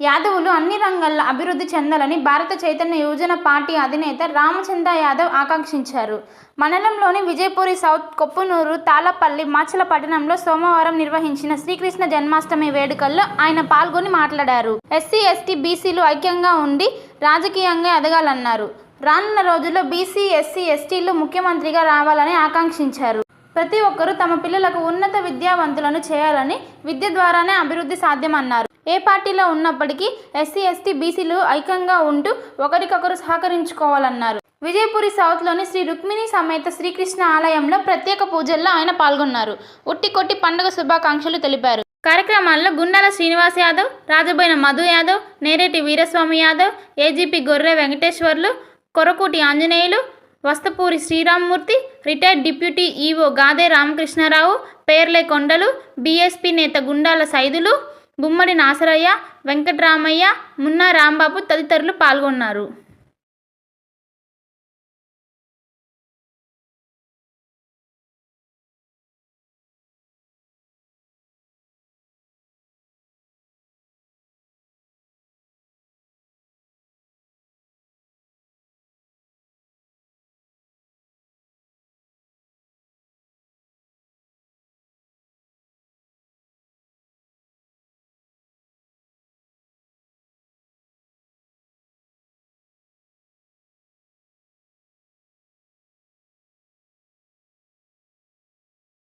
యాదవులు అన్ని రంగాల్లో అభివృద్ధి చెందాలని భారత చైతన్య యువజన పార్టీ అధినేత రామచంద్ర యాదవ్ ఆకాంక్షించారు. మండలంలోని విజయపూరి సౌత్ కొప్పునూరు తాళపల్లి మాచల పట్టణంలో సోమవారం నిర్వహించిన శ్రీకృష్ణ జన్మాష్టమి వేడుకల్లో ఆయన పాల్గొని మాట్లాడారు. ఎస్సీ ఎస్టీ బీసీలు ఐక్యంగా ఉండి రాజకీయంగా ఎదగాలన్నారు. రానున్న రోజుల్లో బీసీ ఎస్సీ ఎస్టీలు ముఖ్యమంత్రిగా రావాలని ఆకాంక్షించారు. ప్రతి ఒక్కరూ తమ పిల్లలకు ఉన్నత విద్యావంతులను చేయాలని విద్య ద్వారానే అభివృద్ధి సాధ్యమన్నారు. ఏ పార్టీలో ఉన్నప్పటికీ ఎస్సీ ఎస్టీ బీసీలు ఐక్యంగా ఉంటూ ఒకరికొకరు సహకరించుకోవాలన్నారు. విజయపురి సౌత్లోని శ్రీ రుక్మిణి సమేత శ్రీకృష్ణ ఆలయంలో ప్రత్యేక పూజల్లో ఆయన పాల్గొన్నారు. ఉట్టి కొట్టి పండుగ శుభాకాంక్షలు తెలిపారు. కార్యక్రమాల్లో Gundala Srinivas Yadav Rajaboina Madhu Yadav Nereti Veeraswamy Yadav AGP Gorre Venkateswarlu Korakuti Anjaneyulu Vastapuri Sriramamurthy retired deputy EO Gade Ramakrishnarao పేర్లే కొండలు బీఎస్పీ నేత గుండాల సైదులు గుమ్మడి నాసరయ్య వెంకట్రామయ్య మున్నా రాంబాబు తదితరులు పాల్గొన్నారు.